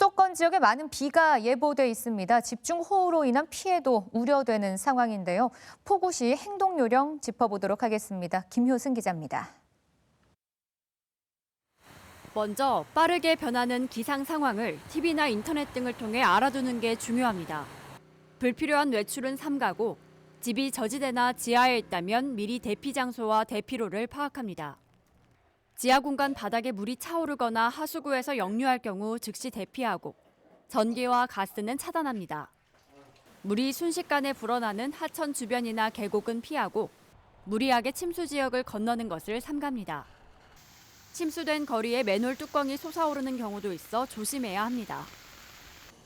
수도권 지역에 많은 비가 예보돼 있습니다. 집중호우로 인한 피해도 우려되는 상황인데요. 폭우 시 행동 요령 짚어보도록 하겠습니다. 김효승 기자입니다. 먼저 빠르게 변하는 기상 상황을 TV나 인터넷 등을 통해 알아두는 게 중요합니다. 불필요한 외출은 삼가고 집이 저지대나 지하에 있다면 미리 대피 장소와 대피로를 파악합니다. 지하 공간 바닥에 물이 차오르거나 하수구에서 역류할 경우 즉시 대피하고 전기와 가스는 차단합니다. 물이 순식간에 불어나는 하천 주변이나 계곡은 피하고 무리하게 침수 지역을 건너는 것을 삼갑니다. 침수된 거리에 맨홀 뚜껑이 솟아오르는 경우도 있어 조심해야 합니다.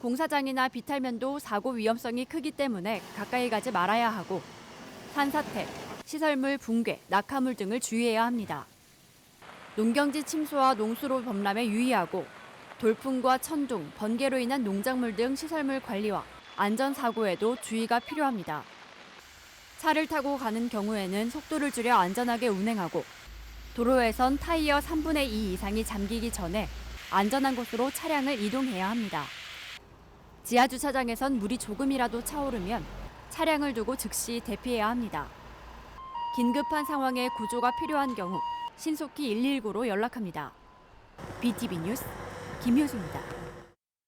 공사장이나 비탈면도 사고 위험성이 크기 때문에 가까이 가지 말아야 하고 산사태, 시설물 붕괴, 낙하물 등을 주의해야 합니다. 농경지 침수와 농수로 범람에 유의하고 돌풍과 천둥, 번개로 인한 농작물 등 시설물 관리와 안전사고에도 주의가 필요합니다. 차를 타고 가는 경우에는 속도를 줄여 안전하게 운행하고 도로에선 타이어 3분의 2 이상이 잠기기 전에 안전한 곳으로 차량을 이동해야 합니다. 지하 주차장에선 물이 조금이라도 차오르면 차량을 두고 즉시 대피해야 합니다. 긴급한 상황에 구조가 필요한 경우 신속히 119로 연락합니다. BTV 뉴스 김효수입니다.